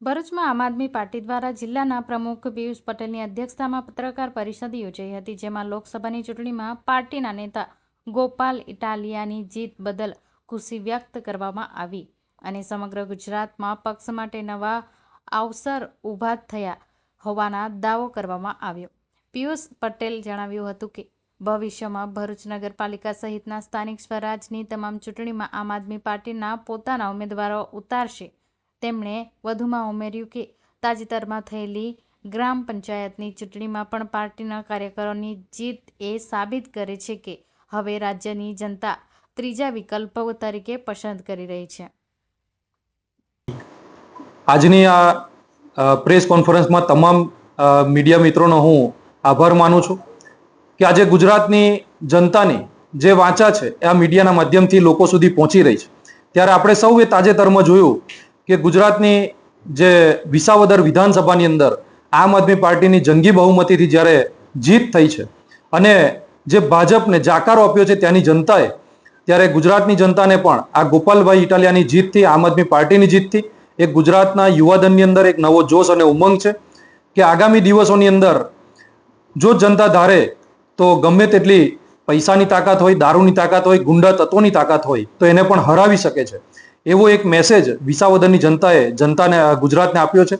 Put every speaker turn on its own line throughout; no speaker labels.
ભરૂચમાં આમ આદમી પાર્ટી દ્વારા જિલ્લાના પ્રમુખ પિયુષ પટેલની અધ્યક્ષતામાં પત્રકાર પરિષદ યોજાઈ હતી, જેમાં લોકસભાની ચૂંટણીમાં પાર્ટીના નેતા ગોપાલ ઇટાલિયાની જીત બદલ ખુશી વ્યક્ત કરવામાં આવી અને સમગ્ર ગુજરાતમાં પક્ષ માટે નવા અવસર ઊભા થયા હોવાના દાવો કરવામાં આવ્યો. પિયુષ પટેલ જણાવ્યું હતું કે, ભવિષ્યમાં ભરૂચ નગરપાલિકા સહિતના સ્થાનિક સ્વરાજની તમામ ચૂંટણીમાં આમ આદમી પાર્ટીના પોતાના ઉમેદવારો ઉતારશે તેમણે વધુમાં ઉમેર્યું કે તાજેતરમાં થયેલી ગ્રામ પંચાયતની ચૂંટણીમાં પણ પાર્ટીના કાર્યકરોની જીત એ સાબિત કરે છે કે હવે રાજ્યની જનતા ત્રીજા વિકલ્પ તરીકે પસંદ કરી રહી છે.
આજની આ પ્રેસ કોન્ફરન્સમાં તમામ મીડિયા મિત્રોનો હું આભાર માનું છું કે આજે ગુજરાતની જનતાની જે વાંચા છે આ મીડિયાના માધ્યમથી લોકો સુધી પહોંચી રહી છે. ત્યારે આપણે સૌએ તાજેતરમાં જોયું કે ગુજરાતની જે વિસાવદર વિધાનસભાની અંદર આમ આદમી પાર્ટીની જંગી બહુમતીથી જ્યારે જીત થઈ છે અને જે ભાજપને જાકારો આપ્યો છે ત્યાંની જનતાએ, ત્યારે ગુજરાતની જનતાને પણ આ ગોપાલભાઈ ઇટાલિયાની જીતથી, આમ આદમી પાર્ટીની જીતથી, એક ગુજરાતના યુવાધનની અંદર એક નવો જોશ અને ઉમંગ છે કે આગામી દિવસોની અંદર જો જનતા ધારે તો ગમે તેટલી પૈસાની તાકાત હોય, દારૂની તાકાત હોય, ગુંડા તત્વોની તાકાત હોય, તો એને પણ હરાવી શકે છે. એવો એક મેસેજ વિસાવદરની જનતાએ, જનતાને ગુજરાતને આપ્યો છે.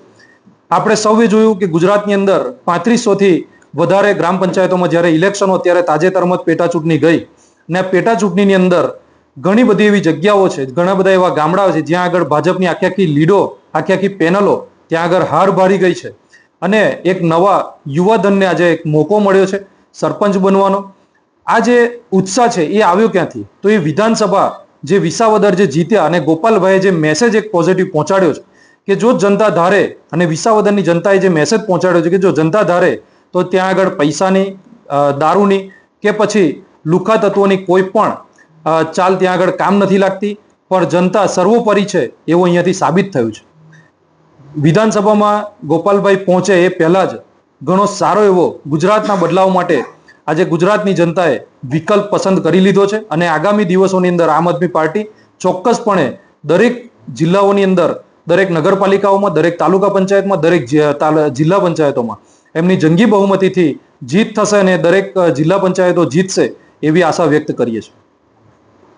આપણે સૌએ જોયું કે ગુજરાતની અંદર પાંત્રીસોથી વધારે ગ્રામ પંચાયતોમાં જ્યારે ઇલેક્શનો ત્યારે તાજેતરમાં જ પેટા ચૂંટણી ગઈ. ને આ પેટા ચૂંટણીની અંદર ઘણી બધી એવી જગ્યાઓ છે, ઘણા બધા એવા ગામડાઓ છે, જ્યાં આગળ ભાજપની આખી આખી લીડો, આખી આખી પેનલો, ત્યાં આગળ હાર ભારી ગઈ છે. અને એક નવા યુવાધનને આજે એક મોકો મળ્યો છે, સરપંચ બનવાનો. આ જે ઉત્સાહ છે એ આવ્યો ક્યાંથી? તો એ વિધાનસભા જે વિસાવદર જે જીત્યા અને ગોપાલભાઈએ જે મેસેજ એક પોઝિટિવ પહોંચાડ્યો છે કે જો જનતા ધારે અને વિસાવદરની જનતાએ જે મેસેજ પહોંચાડ્યો છે કે જો જનતા ધારે તો ત્યાં આગળ પૈસાની દારૂની કે પછી લુખા તત્વોની કોઈ પણ ચાલ ત્યાં આગળ કામ નથી લાગતી, પણ જનતા સર્વોપરી છે એવું અહીંયાથી સાબિત થયું છે. વિધાનસભામાં ગોપાલભાઈ પહોંચે એ પહેલા જ ઘણો સારો એવો ગુજરાતના બદલાવ માટે આજે ગુજરાતની જનતાએ વિકલ્પ પસંદ કરી લીધો છે અને આગામી દિવસોની અંદર આમ આદમી પાર્ટી ચોક્કસપણે દરેક જિલ્લાઓની અંદર, દરેક નગરપાલિકાઓમાં, દરેક તાલુકા પંચાયતમાં, દરેક જિલ્લા પંચાયતોમાં એમની જંગી બહુમતીથી જીત થશે અને દરેક જિલ્લા પંચાયતો જીતશે એવી આશા વ્યક્ત કરીએ છીએ.